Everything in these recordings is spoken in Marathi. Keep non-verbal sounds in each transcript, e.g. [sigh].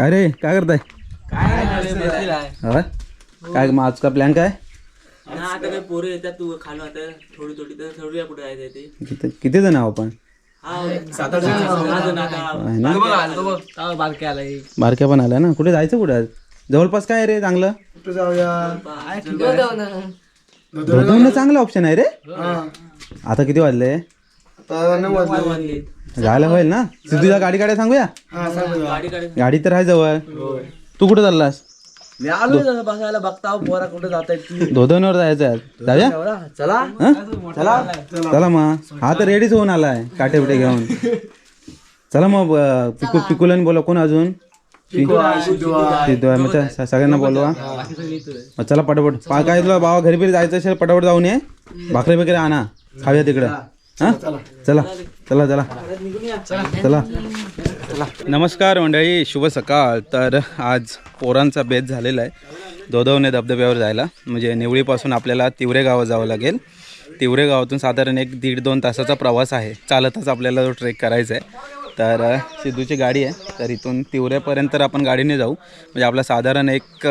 काय रे? काय करताय. हा काय मग आजचा प्लॅन काय? ना आता काय पोरं येतात तू खालो आता थोडी थोडी तर ठरवूया कुठे जायचं ते. किती किती जण आहो आपण? हा सात आठ जण आता. आहे ना? बारक्या पण आल्या ना? कुठे जायचं कुठे? आज? जवळपास काय रे चांगलं? धोधवणं चांगलं ऑप्शन आहे रे? आता किती वाजले? जायला होईल ना? सिद्धूला गाडी काढायला सांगूया? गाडी तर आहे जवळ. तू कुठे चाललास? मी आलो बसायला बघता पोरा कुठे जात धोधवणीवर जायचं आहे जाऊया? चला? चला. चला. मग. हा तर रेडीच होऊन आलाय काटे बिटे घेऊन. चला मग पिकू पिकुलन बोला कोण अजून? सगळ्यांना बोलवा. मग चला पटापट. काय तुला बाबा घरी बिरी जायचं असेल पटापट जाऊन ये. भाकरी वगैरे आणा. खाऊया तिकडं. हा? चला चला चला. चला. नमस्कार मंडळी शुभ सकाळ. तर आज पोरांचा बेत झालेला आहे. दोदवणे धबधब्यावर जायला. म्हणजे निवळीपासून आपल्याला तिवरे गावात जावं लागेल. तिवरे गावातून साधारण एक दीड दोन तासाचा प्रवास आहे. चालतच आपल्याला तो ट्रेक करायचा आहे. तर सिद्धूची गाडी आहे. तर इथून तिवरेपर्यंत तर आपण गाडीने जाऊ. म्हणजे आपला साधारण एक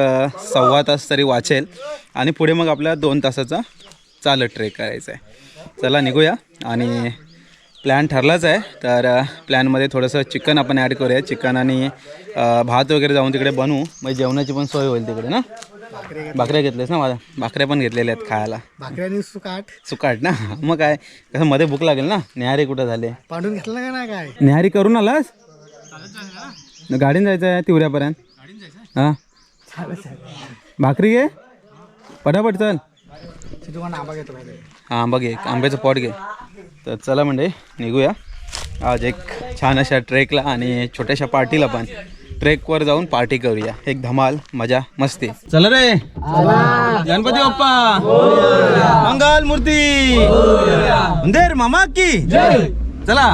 सव्वा तास तरी वाचेल. आणि पुढे मग आपल्याला दोन तासाचा चालत ट्रेक करायचा आहे. चला निघूया. आणि प्लॅन ठरलाच आहे. तर प्लॅनमध्ये थोडंसं चिकन आपण ॲड करूया. चिकन आणि भात वगैरे जाऊन तिकडे बनवू. म्हणजे जेवणाची पण सोय होईल तिकडे ना? भाकऱ्या घेतल्यास ना माझ्या? भाकऱ्या पण घेतलेल्या आहेत खायला. भाकऱ्याने सुकाट. सुकाट ना? [laughs] मग काय? कसं मध्ये भूक लागेल ना? निहारी कुठं झाले? पांडून घेतलं का नाही काय? निहारी करून आलास? गाडीने जायचं आहे तिवऱ्यापर्यंत? हां? भाकरी घे. पटापट चल. पण आंबा घेतो आंबा घे आंब्याचं पॉट घे. तर चला म्हणजे निघूया. आज एक छान अशा ट्रेकला आणि छोट्याशा पार्टीला पण ट्रेकवर जाऊन पार्टी करूया. एक धमाल मजा मस्ती. चला रे. गणपती बाप्पा. मंगल मूर्ती. उंदेर मामा की. चला.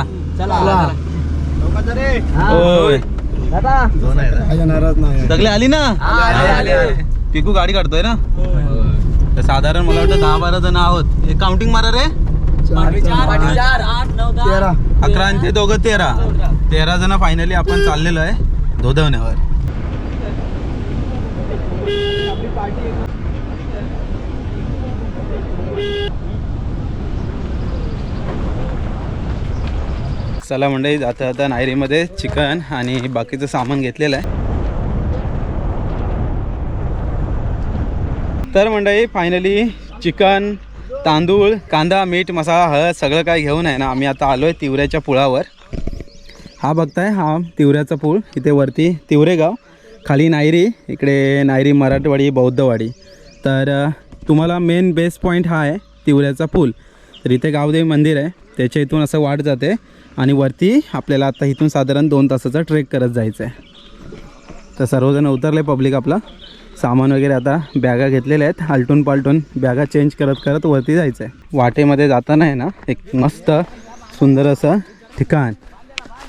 होय. नाही सगळे आली ना? पिकू गाडी काढतोय ना? तर साधारण मला वाटतं दहा बारा जण आहोत. एक काउंटिंग मारा रे. चार आठ नऊ दहा. तेरा. अकरा आणि ते दोघं तेरा. तेरा. जण फायनली आपण चाललेलो आहे धोधवण्यावर चला मंडळी जाता जाता नायरीमध्ये चिकन आणि बाकीचं सामान घेतलेलं आहे. तर मंडळी फायनली चिकन तांदूळ कांदा मीठ मसाला हळद सगळं काय घेऊन आहे ना आम्ही आता आलो आहे तिवऱ्याच्या पुळावर. हा बघताय हा तिवऱ्याचा पूळ. इथे वरती तिवरेगाव खाली नायरी इकडे नायरी मराठवाडी बौद्धवाडी. तर तुम्हाला मेन बेस्ट पॉईंट हा आहे तिवऱ्याचा पूल. तर इथे गावदेवी मंदिर आहे त्याच्या इथून असं वाट जाते आणि वरती आपल्याला आता इथून साधारण दोन तासाचा ट्रेक करत जायचं आहे तर सर्वजण उतरले पब्लिक आपला. सामान वगैरे आता बॅगा घेतलेल्या आहेत. आलटून पालटून बॅगा चेंज करत करत वरती जायचं आहे वाटेमध्ये जाताना आहे ना एक मस्त सुंदर असं ठिकाण.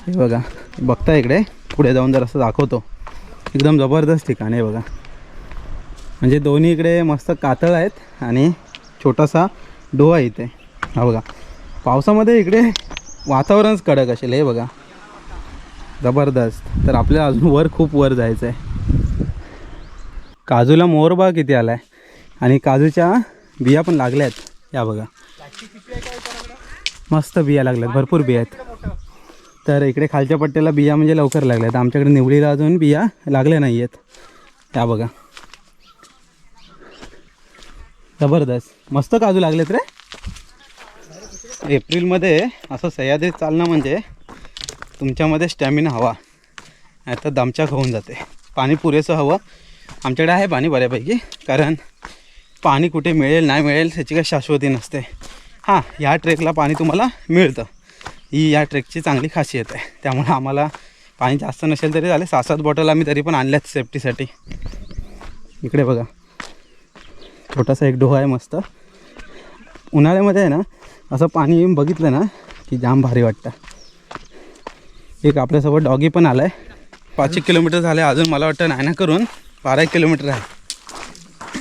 हे बघा बघता इकडे? पुढे जाऊन जर असं दाखवतो. एकदम जबरदस्त ठिकाण आहे बघा. म्हणजे दोन्ही इकडे मस्त कातळ आहेत आणि छोटासा डोहा इथे. हा बघा पावसामध्ये इकडे वातावरणच कडक असेल हे बघा. जबरदस्त. तर आपल्याला अजून वर खूप वर जायचं आहे काजूला मोहरबा किती आला आहे आणि काजूच्या बिया पण लागल्या आहेत या बघा. मस्त बिया लागल्यात. भरपूर बिया आहेत. तर इकडे खालच्या पट्ट्याला बिया म्हणजे लवकर लागल्यात. आमच्याकडे निवडीला अजून बिया लागल्या नाही आहेत या बघा. जबरदस्त. मस्त काजू लागलेत रे. एप्रिलमध्ये असं सह्याद्रीत चालणं म्हणजे तुमच्यामध्ये स्टॅमिना हवा. नाही तर दमच्या होऊन जाते. पाणी पुरेसं हवं. आमच्याकडे आहे पाणी बऱ्यापैकी कारण पाणी कुठे मिळेल नाही मिळेल त्याची काही शाश्वती नसते. हां ह्या ट्रेकला पाणी तुम्हाला मिळतं. ही या ट्रेकची चांगली खासियत आहे. त्यामुळे आम्हाला पाणी जास्त नसेल तरी झाले सात सात बॉटल आम्ही तरी पण आणल्यात सेफ्टीसाठी. इकडे बघा. छोटासा एक डोहा आहे मस्त. उन्हाळ्यामध्ये आहे ना असं पाणी बघितलं ना की जाम भारी वाटतं. एक आपल्यासोबत डॉगी पण आला आहे पाच एक किलोमीटर झाले अजून मला वाटतं नाही ना करून. बारा एक किलोमीटर आहे.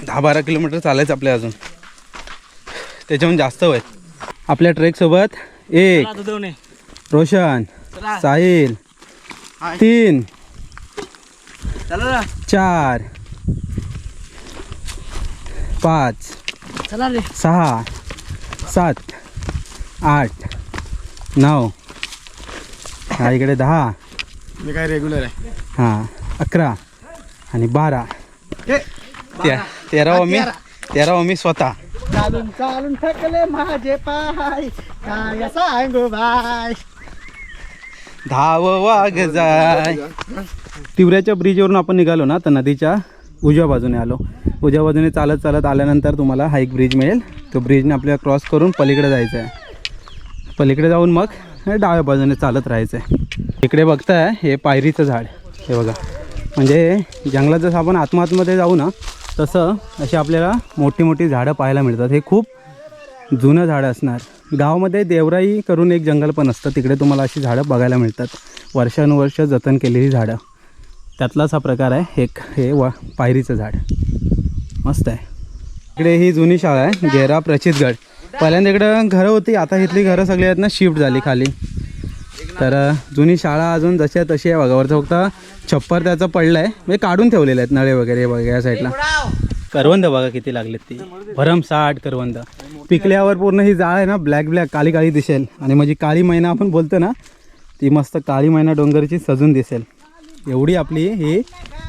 दहा बारा किलोमीटर चालायचं आपल्या अजून. त्याच्याहून जास्त होय. आपल्या ट्रेकसोबत एक रोशन साहिल तीन चार पाच सहा सात आठ नऊ. हा इकडे दहा. मी काय रेग्युलर आहे. हां अकरा. आणि बारा. ते तेरावं मी तेरावं मी स्वतः. चालून चालून थकले माझे पाय. काय सांगू बाय. धाव वाघ जाय. तिवऱ्याच्या ब्रिजवरून आपण निघालो ना तर नदीच्या उजव्या बाजूने आलो. उजव्या बाजूने चालत चालत आल्यानंतर तुम्हाला हा एक ब्रिज मिळेल. तो ब्रिजने आपल्याला क्रॉस करून पलीकडे जायचं आहे पलीकडे जाऊन मग हे डाव्या बाजूने चालत राहायचं आहे इकडे बघताय हे पायरीचं झाड. हे बघा. म्हणजे जंगलात जसं आपण आत्मातमध्ये जाऊ ना तसं अशी आपल्याला मोठी मोठी झाडं पाहायला मिळतात. हे खूप जुनं झाडं असणार. गावामध्ये देवराई करून एक जंगल पण असतं. तिकडे तुम्हाला अशी झाडं बघायला मिळतात. वर्षानुवर्ष जतन केलेली झाडं. त्यातलाच हा प्रकार आहे. एक हे वा पायरीचं झाड. मस्त आहे. इकडे ही जुनी शाळा आहे. गेरा प्रचितगड. पहिल्यांदा इकडं घरं होती. आता इथली घरं सगळी आहेत ना शिफ्ट झाली खाली. तर जुनी शाळा अजून जशी आहे तशी आहे बघा वरचं फक्त छप्पर त्याचं पडलं आहे म्हणजे काढून ठेवलेले आहेत नळे वगैरे बघा या साईडला. करवंद बघा किती लागलेत ती. भरमसाठ करवंद. पिकल्यावर पूर्ण ही जाळ आहे ना ब्लॅक ब्लॅक काळी काळी दिसेल. आणि माझी काळी मैना आपण बोलतो ना ती मस्त काळी मैना डोंगरची सजून दिसेल. एवढी आपली ही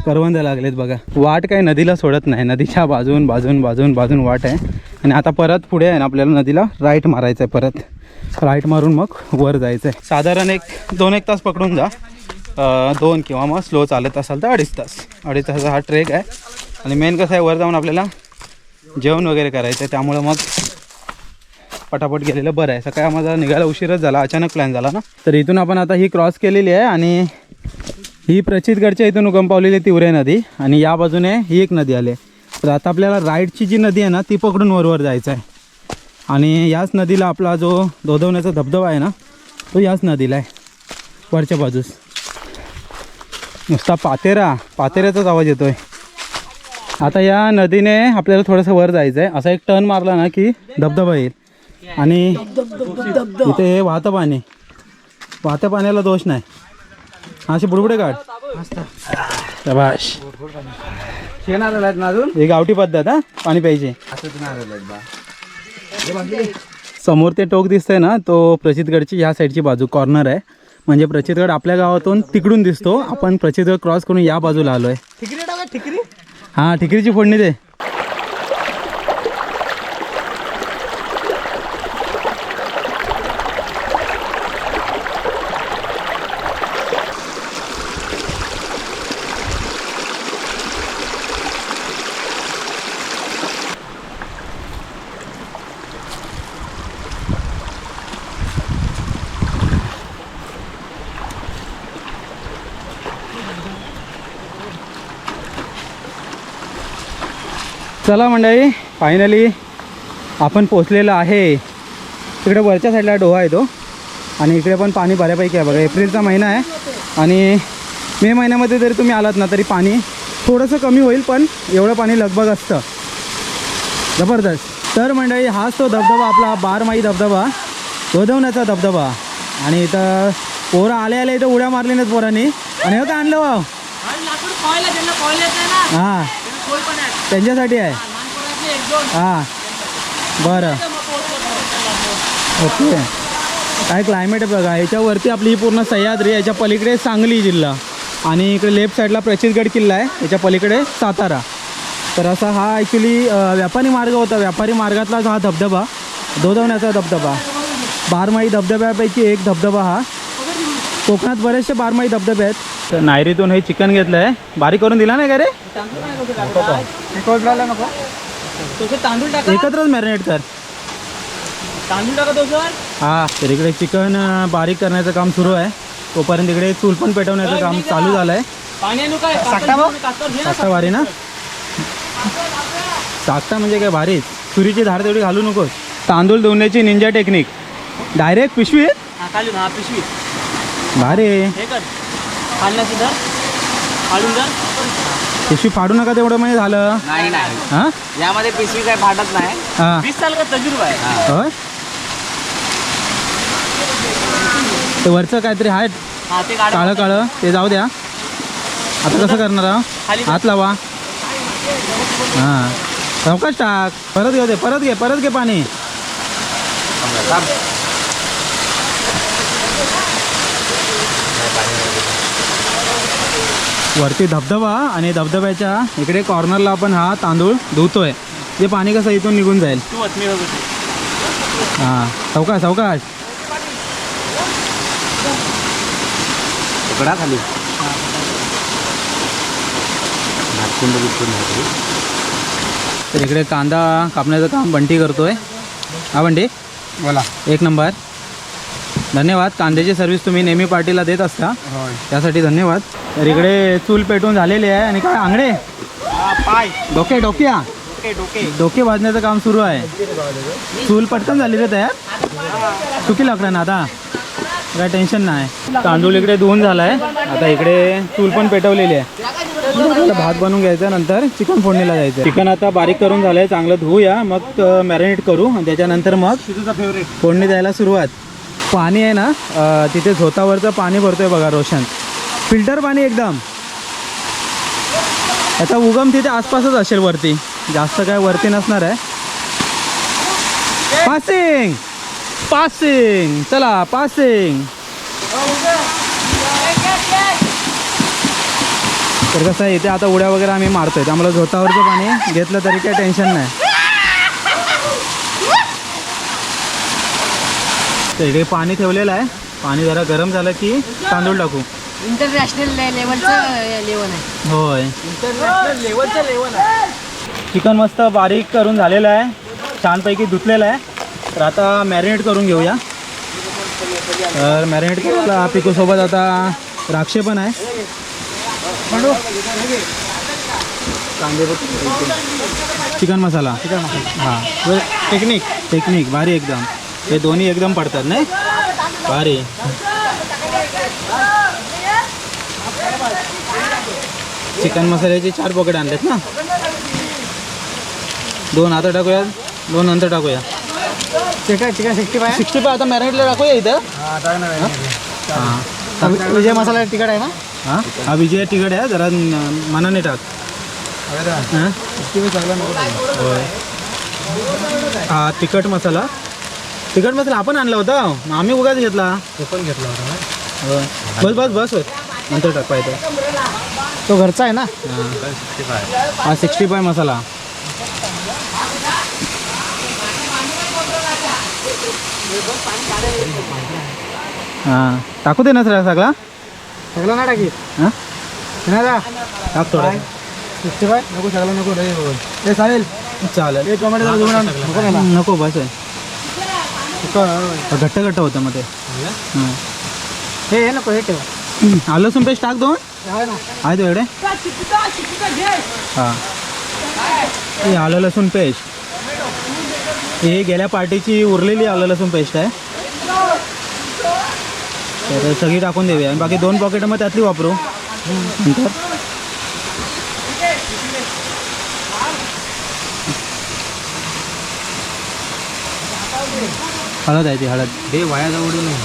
करवंद लागलेत बघा. वाट काय नदीला सोडत नाही. नदीच्या बाजून बाजून बाजून बाजून वाट आहे. आणि आता परत पुढे आहे ना आपल्याला नदीला राईट मारायचं आहे परत. राईट मारून मग वर जायचं आहे साधारण एक दोन एक तास पकडून जा. दोन किंवा मग स्लो चालत असाल तर अडीच तास. अडीच तासाचा हा ट्रेक आहे. आणि मेन कसं आहे वर जाऊन आपल्याला जेवण वगैरे करायचं आहे त्यामुळं मग पटापट गेलेलं बरं आहे. सकाळी आम्हाला निघायला उशीरच झाला. अचानक प्लॅन झाला ना. तर इथून आपण आता ही क्रॉस केलेली आहे आणि ही प्रचितगडच्या इथून उगम पावलेली तिवरे नदी. आणि या बाजूने ही एक नदी आली आहे. तर आता आपल्याला राईटची जी नदी आहे ना ती पकडून वरवर जायचं आहे. आणि याच नदीला आपला जो दोधवण्याचा धबधबा आहे ना तो याच नदीला आहे. वरच्या बाजूस. नुसता पातेरा पातेऱ्याचाच आवाज येतोय. आता या नदीने आपल्याला थोडंसं वर जायचं आहे. असा एक टर्न मारला ना की धबधबा येईल. आणि इथे हे वाहतं पाणी. वाहत्या पाण्याला दोष नाही. असे बुडबुडे काढ. शबाश. ही गावठी पद्धत हा? पाणी प्यायची. समोर ते टोक दिसतंय ना तो प्रचितगडची ह्या साईडची बाजू कॉर्नर आहे. म्हणजे प्रचितगड आपल्या गावातून तिकडून दिसतो. आपण प्रचितगड क्रॉस करून या बाजूला आलोय. ठिकरी. हा ठिकरीची फोडणी दे. चला मंडळी फायनली आपण पोचलेलो आहे. तिकडे वरच्या साईडला डोहा आहे तो. आणि इकडे पण पाणी बऱ्यापैकी आहे बघा. एप्रिलचा महिना आहे. आणि मे महिन्यामध्ये जरी तुम्ही आलात ना तरी पाणी थोडंसं कमी होईल पण एवढं पाणी लगबग असतं. जबरदस्त. तर मंडळी हाच तो धबधबा आपला बारमाई धबधबा. गोदवण्याचा धबधबा. आणि इथं पोरं आले आले इथं उड्या मारली नाहीत पोरांनी. आणि हो काय आणलं येत हां. त्यांच्यासाठी आहे? हां बरं. ओके. काय क्लायमेट आहे बघा. याच्यावरती आपली ही पूर्ण सह्याद्री याच्या पलीकडे सांगली जिल्हा. आणि इकडे लेफ्ट साईडला प्रचितगड किल्ला आहे. याच्या पलीकडे सातारा. तर असा हा ॲक्च्युली व्यापारी मार्ग होता. व्यापारी मार्गातलाच हा धबधबा दोधवण्याचा धबधबा. बारमाही धबधब्यापैकी एक धबधबा हा. कोकणात बरेचसे बारमाही धबधबे आहेत. तर नायरीतून हे चिकन घेतलं आहे बारीक करून दिला नाही का रे? तांदूळ टाका. एकत्रच मॅरिनेट कर. तांदूळ टाका तो सर हा तर इकडे चिकन बारीक करण्याचं काम सुरू आहे. तोपर्यंत इकडे चूल पण पेटवण्याचं काम चालू झालं आहे टाकता भारी ना? टाकता म्हणजे काय भारी? सुरीची धार तेवढी घालू नकोस. तांदूळ धुण्याची निंजा टेक्निक डायरेक्ट हा हा पिशवी. भारी हे कर. पिशवी फाडू नका तेवढं म्हणजे झालं. नाही नाही. हां? यामध्ये पिशवी काय फाटत नाही. हां. वीस साल का तजुर्बा आहे? होय ते वरचं काहीतरी आहे हा ते काढ काळं काळं. ते जाऊ द्या. आता कसं करणार आहो? हात लावा. हां. चौकाच टाक. परत घेऊ दे. परत घे परत घे पाणी. वरती धबधबा आणि धबधब्याच्या इकडे कॉर्नरला आपण हा तांदूळ धुतोय. ते पाणी कसं इथून निघून जाईल. हां सावकाश सावकाश. खाली. तर इकडे कांदा कापण्याचं काम बंटी करतोय. हा बंटी. बोला. एक नंबर. धन्यवाद. कांद्याची सर्व्हिस तुम्ही नेहमी पार्टीला देत असता. त्यासाठी धन्यवाद. तर इकडे चूल पेटून झालेली आहे आणि काय आंगडे? पाय. डोके डोक्या. डोके भाजण्याचं काम सुरू आहे. चूल पटकन झाली रे तयार. चुकी लागणार ना आता. काय टेन्शन नाही. तांदूळ इकडे धुवून झालाय. आता इकडे चूल पण पेटवलेली आहे. भात बनवून घ्यायचा नंतर चिकन फोडणीला जायचं. चिकन आता बारीक करून झालंय. चांगलं धुवूया. मग मॅरिनेट करू. आणि त्याच्यानंतर मग फोडणी द्यायला सुरुवात. पाणी आहे ना तिथे झोतावरचं पाणी भरतोय बघा रोशन. फिल्टर पाणी एकदम. याचा उगम तिथे आसपासच असेल वरती. जास्त काय वरती नसणार आहे. पासिंग पासिंग चला पासिंग तर कसं आहे इथे आता उड्या वगैरे आम्ही मारतोय. त्यामुळे झोतावरचं पाणी घेतलं तरी काही टेन्शन नाही. तर इकडे पाणी ठेवलेलं आहे. पाणी जरा गरम झालं की तांदूळ टाकू. इंटरनॅशनल लेवलचं लेवल आहे. होय. इंटरनॅशनल लेवलचं लेवल आहे. चिकन मस्त बारीक करून झालेलं आहे. छानपैकी धुतलेलं आहे. तर आता मॅरिनेट करून घेऊया. तर मॅरिनेट करायला पिकोसोबत आता द्राक्षे पण आहे. चिकन मसाला. चिकन मसाला. हां. टेक्निक टेक्निक भारी एकदम. हे दोन्ही एकदम पडतात नाही? भारी. चिकन मसाल्याचे चार पॉकेट आणलेत ना? दोन आता टाकूया दोन नंतर टाकूया. Chicken chicken sixty five sixty five आता मॅरिनेटला टाकूया इथं. हां विजय मसाला तिकट आहे ना? हां? हा विजय तिकड आहे जरा मनाने टाक. हां? होय. हा तिखट मसाला. तिखट मसाला आपण आणला होता. मग आम्ही उगाच घेतला. तो पण घेतला होता ना? होय. बस बस बस होय. नंतर टाक पाहिजे तो. घरचा आहे ना? हा सिक्स्टी फाय मसाला. हां टाकू दे ना सर सगळा. सगळं ना टाकी हां? ना टाक थोडा. सिक्स्टी फाय नको सगळं नको रे हे चालेल. चालेल टोमॅटो जरा घेऊन आण. नको नको. बस आहे. घट्ट घट्ट होतं मग ते. हां. हे हे नको हे ठेव. [clears throat] आलं लसूण पेस्ट टाक दोन. ना. आहे तुझ्याकडे हां. हे आलं लसूण पेस्ट हे गेल्या पार्टीची उरलेली आलं लसूण पेस्ट आहे. तर सगळी टाकून देऊया. आणि बाकी दोन पॉकेट मग त्यातली वापरू. नंतर? हळद आहे ती हळद. हे वाया जवळ नाही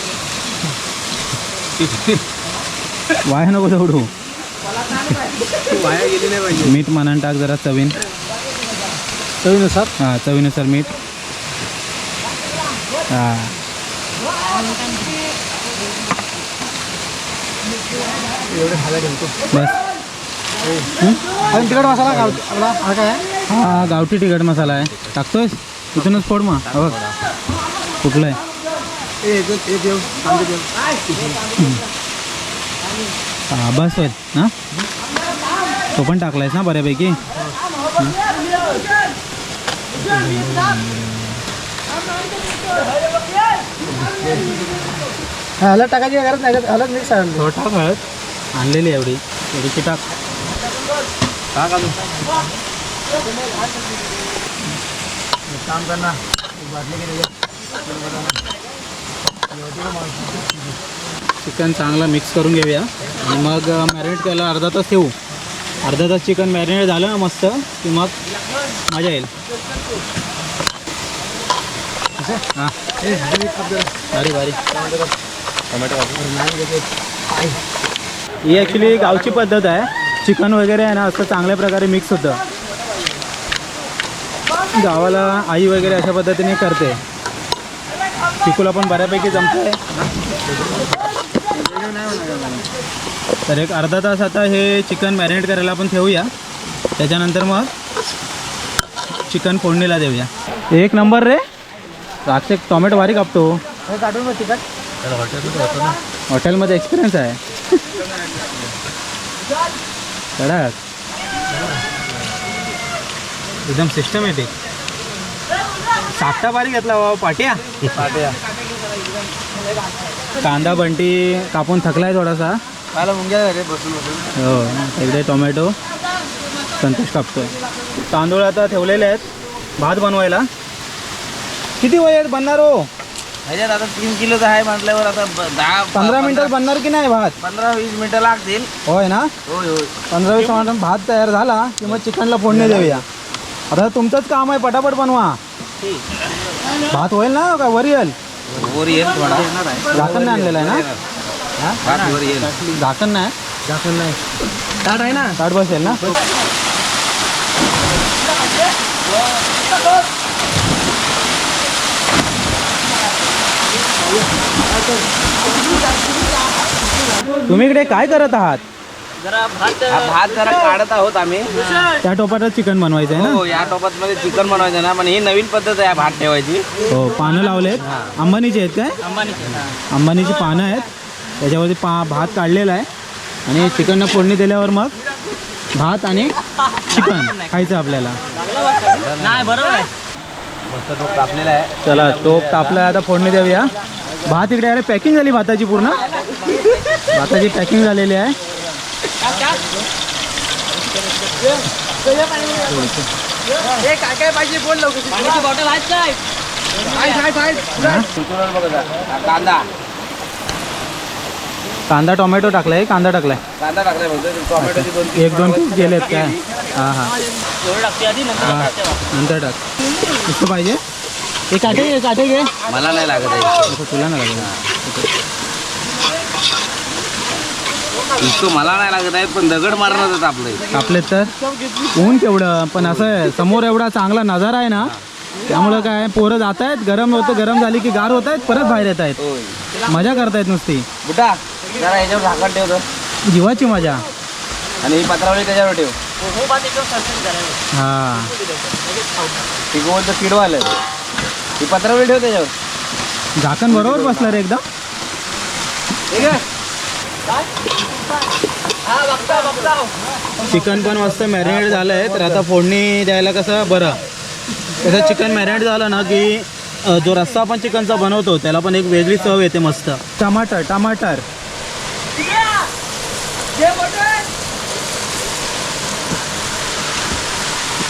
वाया नको तेवढू वाया गेली नाही पाहिजे. मीठ मनान टाक जरा चवीन. चवीनुसार? हां चवीनुसार मीठ. हां. बस. तिकट मसाला घाल आपला हा काय? हा गावठी तिखट मसाला आहे. टाकतोयस? इथूनच फोड मग. बघ. कुठलं आहे? हे हे- हे हां बस होईल हां? तो पण टाकलायस ना बऱ्यापैकी? हा, हळद टाकायची काय गरज नाही हळद मिक्स आहे थोडं टाक हळद. आणलेली एवढी थोडीशी टाक. टाक अजून. काम कर ना चिकन चांगलं मिक्स करून घेऊया. आणि मग मॅरिनेट करायला अर्धा तास ठेवू. अर्धा तास चिकन मॅरिनेट झालं ना मस्त की मग मजा येईल. हां. भारी भारी. टोमॅटो ही ॲक्च्युली गावची पद्धत आहे. चिकन वगैरे आहे ना असं चांगल्या प्रकारे मिक्स होतं. गावाला आई वगैरे अशा पद्धतीने करते. चिकूला पण बऱ्यापैकी जमते तर एक अर्धा तास आता हे चिकन मॅरिनेट करायला आपण ठेवूया. त्याच्यानंतर मग चिकन फोडणीला देऊया. एक नंबर रे. राक्षक टोमॅटो भारी कापतो. काढून मग तिकट हॉटेलमध्ये एक्सपिरियन्स आहे. कडक एकदम सिस्टमॅटिक साखटा बारी घेतला बाबा पाट्या. पाट्या. कांदा बंटी कापून थकलाय थोडासा. मला मुंग्या झाले बसून बसून. हो इकडे टोमॅटो. संतोष कापतोय. तांदूळ आता ठेवलेले आहेत. भात बनवायला. किती वय बनणार हो? ह्याच्यात आता तीन किलोचा आहे म्हटल्यावर आता दहा पंधरा मिनिटात बनणार की नाही भात? पंधरा वीस मिनिटं लागतील. होय ना? होय होय. पंधरा वीस मिनिटात भात तयार झाला की मग चिकनला फोडणी देऊया. आता तुमचंच काम आहे पटापट बनवा. भात होईल ना का वर येईल? वर येईल थोडा. झाकण नाही आणलेलं आहे ना? भात वर येईल. झाकण नाही? दाखवून नाही. ताट आहे ना? ताट बसेल ना? तुम्ही इकडे काय करत आहात? जरा भात हा भात जरा काढत आहोत आम्ही. त्या टोपाटात चिकन बनवायचं आहे ना? हो या टोपात मध्ये चिकन बनवायचं ना पण ही नवीन पद्धत आहे भात ठेवायची. हो पानं लावलेत. अंबानीची आहेत काय? अंबानीचे अंबानीची पानं आहेत. त्याच्यावरती पा भात काढलेला आहे. आणि चिकननं फोडणी दिल्यावर मग भात आणि चिकन खायचं आपल्याला. नाही बरोबर आहे. मस्त तो कापलेला आहे. चला टोप तापला आता फोडणी देऊया. भात इकडे अरे पॅकिंग झाली भाताची पूर्ण? भाताची पॅकिंग झालेली आहे. काय काय पाहिजे बोल लवकर पाण्याची बॉटल आहेत काय काय काय काय चिकनवर बघा जरा. हा, कांदा कांदा टोमॅटो टाकलाय कांदा टाकलाय कांदा टाकलाय फक्त टोमॅटोची दोन तीन एक दोन पीस गेलेत काय हां हां एवढं टाकते आधी नंतर हां टाकते बा. नंतर टाक किती पाहिजे हे काटे घे काटे घे मला नाही लागत आहे नको, तुला नाही लागेल इतकं मला नाही लागत आहे पण दगड मारणार आपलं. कापलेत तर ऊन केवढं पण असं आहे समोर एवढा चांगला नजारा आहे ना त्यामुळं काय पोरं जात आहेत गरम होतं गरम झाली की गार होत आहेत परत बाहेर येत आहेत. मजा करतायत नुसती. बुटा जरा ह्याच्यावर झाकण ठेवतो जीवाची मजा. आणि ही पत्रावळी त्याच्यावर ठेव. हो. एकदम सरसरीत झाला हा ही पत्रावळी ठेव त्याच्यावर. झाकण बरोबर बसलं रे एकदम. ठीक आहे. चिकन पण मस्त मॅरिनेट झालं आहे तर आता फोडणी द्यायला कसं बरं. कसं चिकन मॅरिनेट झालं ना की जो रस्सा आपण चिकनचा बनवतो त्याला पण एक वेगळी चव येते मस्त. टमाटर टमाटर.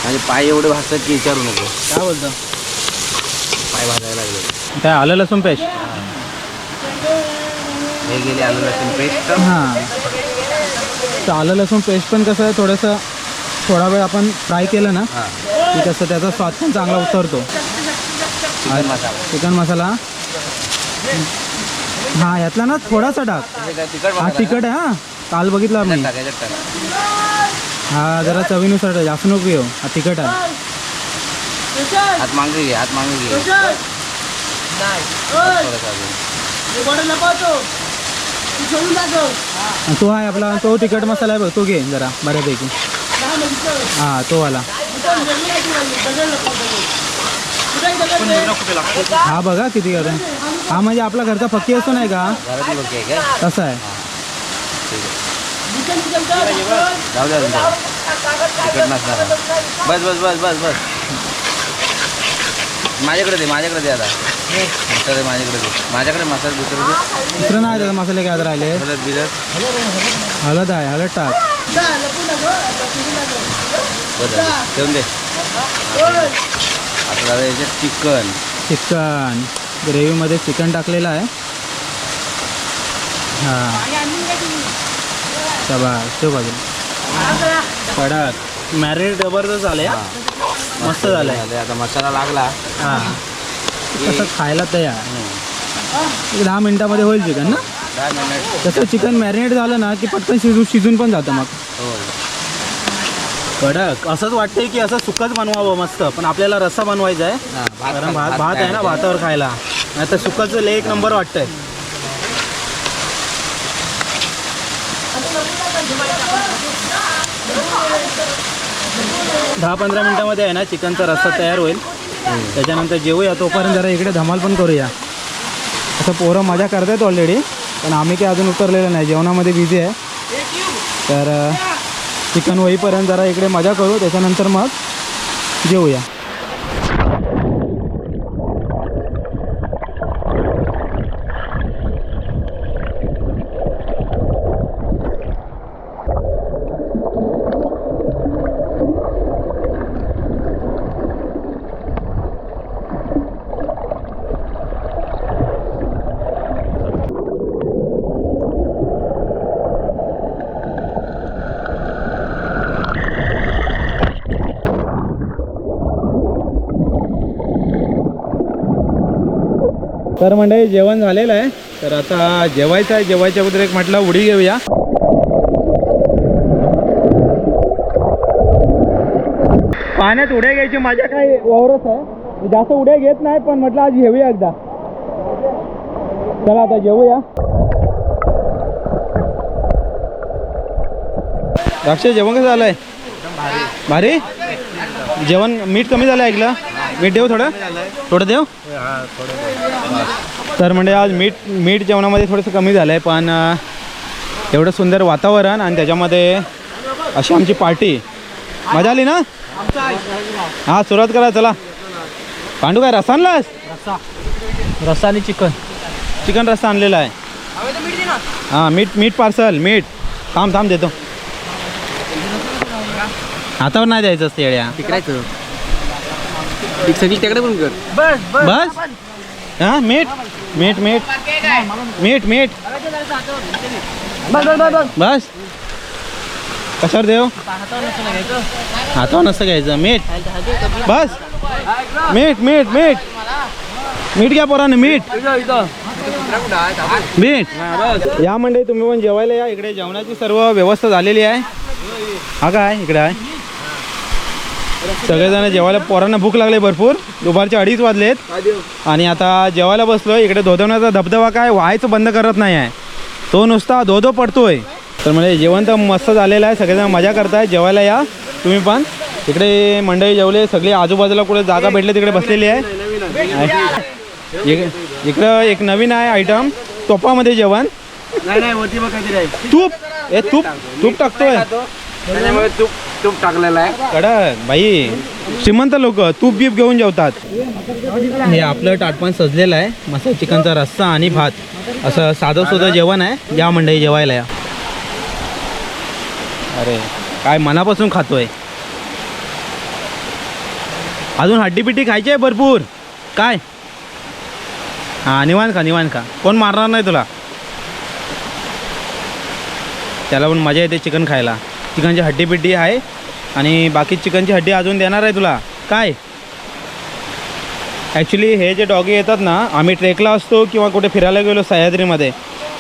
आणि पाय एवढे भाजतात की विचारू नको. काय बोलतो? पाय भाजायला लागले. काय आलं लसूण पेस्ट? हे गेले आलं लसूण पेस्ट. हां. तर आलं लसूण पेस्ट पण कसं आहे थोडंसं थोडा वेळ आपण फ्राय केलं ना हां. की कसं त्याचा स्वाद पण चांगला उतरतो. चिकन मसाला हां यातला ना थोडासा टाक हे तिखट हा आहे हां. काल बघितला मी. हा जरा चवीनुसार. जास्त नको घेऊ. हा तिखट आहे. हात मागे घे हात मागे घे. तो आहे आपला तो तिखट मसाला बघ तो घे जरा, बऱ्यापैकी. हा तो वाला. हा किती करून हा, म्हणजे आपला घरचा फक्की असतो नाही का? तसा नसणार बस बस बस बस बस. माझ्याकडे दे माझ्याकडे दे आता. मसाला दे माझ्याकडे दे माझ्याकडे मसाला दुसरं दे दुसरं नाही त्याचा मसाले काय राहिले? हळद बिलत हळद आहे हळद टाक. बरं. ठेवून दे. आता दादा याच्यात चिकन. चिकन. ग्रेव्हीमध्ये चिकन टाकलेलं आहे. हां. बाजूला कडक मॅरिनेट जबरदस्त झाले हा. मस्त झालंय. झालं आता मसाला लागला. हां. कसं खायला तयार. एक दहा मिनिटामध्ये होईल चिकन ना? तसं चिकन मॅरिनेट झालं ना की पटकन शिजू शिजून पण जातं मग. कडक. असंच वाटतंय की असं सुकच बनवावं मस्त पण आपल्याला रस्सा बनवायचा आहे. भात कारण भात भात आहे ना. भातावर खायला. नाही तर सुकच लय एक नंबर वाटतंय. दहा पंधरा मिनिटामध्ये आहे ना चिकनचा रस्सा तयार होईल. त्याच्यानंतर जेवूया तोपर्यंत जरा इकडे धमाल पण करूया. असं पोरं मजा करतायत ऑलरेडी पण आम्ही काही अजून उतरलेलं नाही. जेवणामध्ये बिझी आहे. तर चिकन होईपर्यंत जरा इकडे मजा करू त्याच्यानंतर मग जेवूया. तर म्हणजे जेवण झालेलं आहे. तर आता जेवायचं आहे. जेवायच्या अगोदर एक म्हटलं उडी घेऊया. पाण्यात उड्या घ्यायची माझ्या काय वावरच आहे. जास्त उड्या घेत नाही पण म्हटलं आज घेऊया एकदा. चला आता जेवूया. द्राक्ष जेवण कसं झालंय? भारी. जेवण मीठ कमी झालं ऐकलं? मीठ देऊ थोडं? थोडं देऊ? तर म्हणजे आज मीठ मीठ जेवणामध्ये थोडंसं कमी झालं आहे पण एवढं सुंदर वातावरण आणि त्याच्यामध्ये अशी आमची पार्टी. मजा आली ना? हां सुरुवात करा चला. पांडू काय रस्सा आणलास? रस्सा आणि चिकन. चिकन रस्सा आणलेला आहे. हां मीठ मीठ पार्सल मीठ. थांब थांब देतो. हातावर नाही द्यायचं असते येड्या. तिकडायचं. एक सगळी तिकडे पण कर. बस हा मीठ मीठ मीठ. मीठ मीठ. बस कशावर देव? हातावर नसतं घ्यायचं मीठ. बस. मीठ मीठ मीठ. मीठ घ्या पोरानं मीठ. मीठ. या मंडळी तुम्ही पण जेवायला या. इकडे जेवणाची सर्व व्यवस्था झालेली आहे. हा काय इकडे आहे. सगळेजण जेवायला पोरांना भूक लागली भरपूर. दुपारचे अडीच वाजलेत. आणि आता जेवायला बसलो इकडे धोधवण्याचा धबधबा काय व्हायचं बंद करत नाही आहे. तो नुसता धोधो पडतोय. तर म्हणजे जेवण तर मस्त झालेलं आहे. सगळेजण मजा करताय. जेवायला या. तुम्ही पण. इकडे मंडळी जेवले. सगळे आजूबाजूला कुठे जागा भेटले तिकडे बसलेली आहे. इक- इकडं एक नवीन आहे आयटम तोपामध्ये जेवण. तूप. ए तूप. तूप टाकतोय. तूप. तूप टाकलेला आहे. कडक बाई. श्रीमंत लोक तूप बीप घेऊन जेवतात. हे आपलं टाटपण सजलेलं आहे. मस्त चिकनचा रस्सा आणि भात. असं साधं सुद्धा जेवण आहे. या मंडळी जेवायला या. अरे काय मनापासून खातोय. अजून हड्डीपिट्टी खायची आहे भरपूर. काय? हां निवांत खा निवांत खा. कोण मारणार नाही तुला? त्याला पण मजा येते चिकन खायला. चिकनची हड्डी बिड्डी आहे. आणि बाकी चिकनची हड्डी अजून देणार आहे तुला. काय? ॲक्च्युली हे जे डॉगी येतात ना आम्ही ट्रेकला असतो किंवा कुठे फिरायला गेलो सह्याद्रीमध्ये.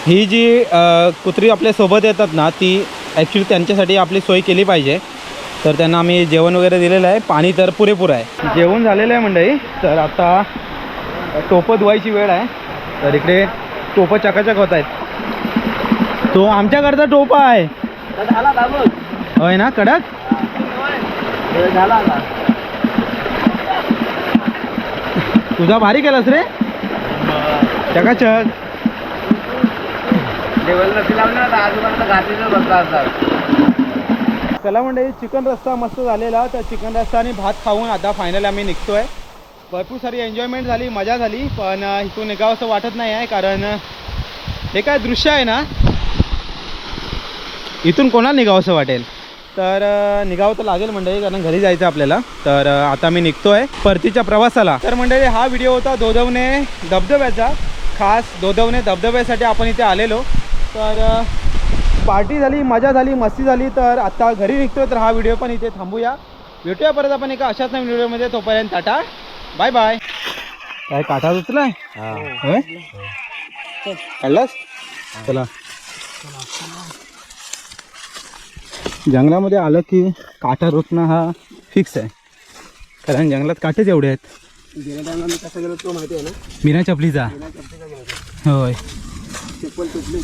ही जी कुत्री आपल्यासोबत येतात ना ती ॲक्च्युली त्यांच्यासाठी आपली सोय केली पाहिजे. तर त्यांना आम्ही जेवण वगैरे दिलेलं आहे. पाणी तर पुरेपूर आहे. जेवण झालेलं आहे मंडळी. तर आता टोपं धुवायची वेळ आहे. तर इकडे टोपं चकाचक होत आहेत. तो आमच्याकडचा टोपा आहे. होय ना कडक? तुझा भारी केलास रे. चकाचक चल. बसला असतात चला म्हणजे चिकन रस्ता मस्त झालेला. तर चिकन रस्ता आणि भात खाऊन आता फायनल आम्ही निघतोय. भरपूर सारी एन्जॉयमेंट झाली मजा झाली पण इथून निघावं असं वाटत नाही आहे कारण हे काय दृश्य आहे ना? इथून कोणाला निघावं असं वाटेल? तर निघावं तर लागेल मंडळी कारण घरी जायचं आपल्याला. तर आता मी निघतोय परतीच्या प्रवासाला. तर मंडळी हा व्हिडिओ होता दोदवणे धबधब्याचा. खास दोदवणे धबधब्यासाठी आपण इथे आलेलो. तर पार्टी झाली मजा झाली मस्ती झाली. तर आता घरी निघतोय तर हा व्हिडिओ पण इथे थांबूया. भेटूया परत आपण एका अशाच नवीन व्हिडिओमध्ये. तोपर्यंत टाटा. Bye bye. काय काटा उचलाय होय? काढलास चला. जंगलामध्ये आलं की काटा रोखणं हा फिक्स आहे. कारण जंगलात काटेच एवढे आहेत. गेल्या टायमा मी कसं गेलो तो माहिती आहे ना? बिना चपलीचा. होय. चप्पल तुटली